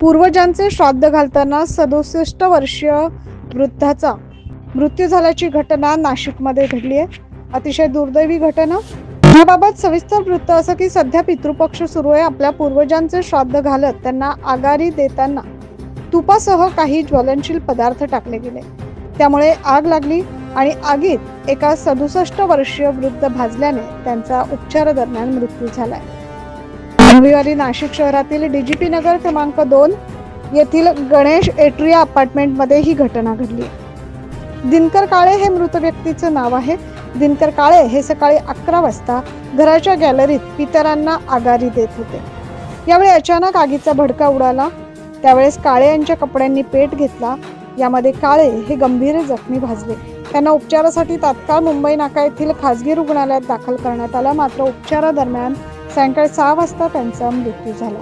पूर्वजांचे श्राद्ध घालताना सदुसष्ट वर्षीय वृद्धाचा मृत्यू झाल्याची घटना नाशिकमध्ये घडली आहे. अतिशय दुर्दैवी घटना. याबाबत सविस्तर वृत्त असं की सध्या पितृपक्ष सुरू आहे. आपल्या पूर्वजांचे श्राद्ध घालत त्यांना आगारी देताना तुपासह काही ज्वलनशील पदार्थ टाकले गेले. त्यामुळे आग लागली आणि आगीत एका सदुसष्ट वर्षीय वृद्ध भाजल्याने त्यांचा उपचारादरम्यान मृत्यू झालाय. रविवारी नाशिक शहरातील डीजीपी नगर क्रमांक दोन येथील गणेश एट्रिया अपार्टमेंटमध्ये ही घटना घडली. दिनकर काळे हे मृत व्यक्तीचं नाव आहे. दिनकर काळे हे सकाळी अकरा वाजता घराच्या गॅलरीत पितरांना आगारी देत होते. यावेळी अचानक आगीचा भडका उडाला. त्यावेळेस काळे यांच्या कपड्यांनी पेट घेतला. यामध्ये काळे हे गंभीर जखमी भाजले. त्यांना उपचारासाठी तात्काळ मुंबई नाका येथील खासगी रुग्णालयात दाखल करण्यात आलं. मात्र उपचारादरम्यान सायंकाळी सहा वाजता त्यांचा मृत्यू झाला.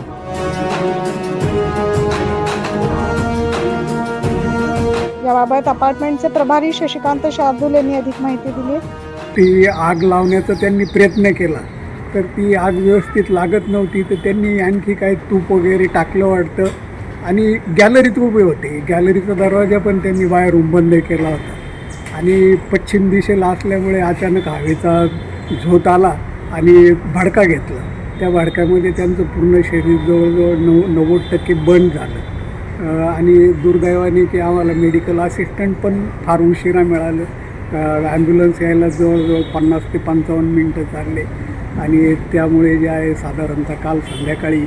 याबाबत अपार्टमेंटचे प्रभारी शशिकांत शार्दूल यांनी अधिक माहिती दिली. ती आग लावण्याचा त्यांनी प्रयत्न केला. तर ती आग व्यवस्थित लागत नव्हती तर त्यांनी आणखी काही तूप वगैरे टाकलं वाटतं. आणि गॅलरीत उभे होते. गॅलरीचा दरवाजा पण त्यांनी बाहेरून बंद केला होता. आणि पश्चिम दिशेला असल्यामुळे अचानक हवेचा झोत आला. आणि भडका घेतला. त्या भडक्यामध्ये त्यांचं पूर्ण शरीर जवळजवळ नव नव्वद टक्के बंद झालं. आणि दुर्दैवाने की आम्हाला मेडिकल असिस्टंट पण फार उशिरा मिळालं. ॲम्ब्युलन्स यायला जवळजवळ पन्नास ते पंचावन्न मिनटं चालले. आणि त्यामुळे जे आहे साधारणतः काल संध्याकाळी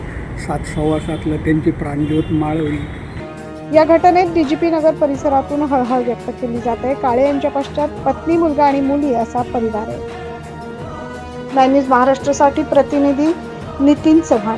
सात सव्वा सातला त्यांची प्राणज्योत माळवली या घटनेत डीजीपी नगर परिसरातून हळहळ व्यक्त केली जाते. काळे यांच्या पश्चात पत्नी मुलगा आणि मुली असा परिवार आहे. न्यूज महाराष्ट्रासाठी प्रतिनिधी नितीन चव्हाण.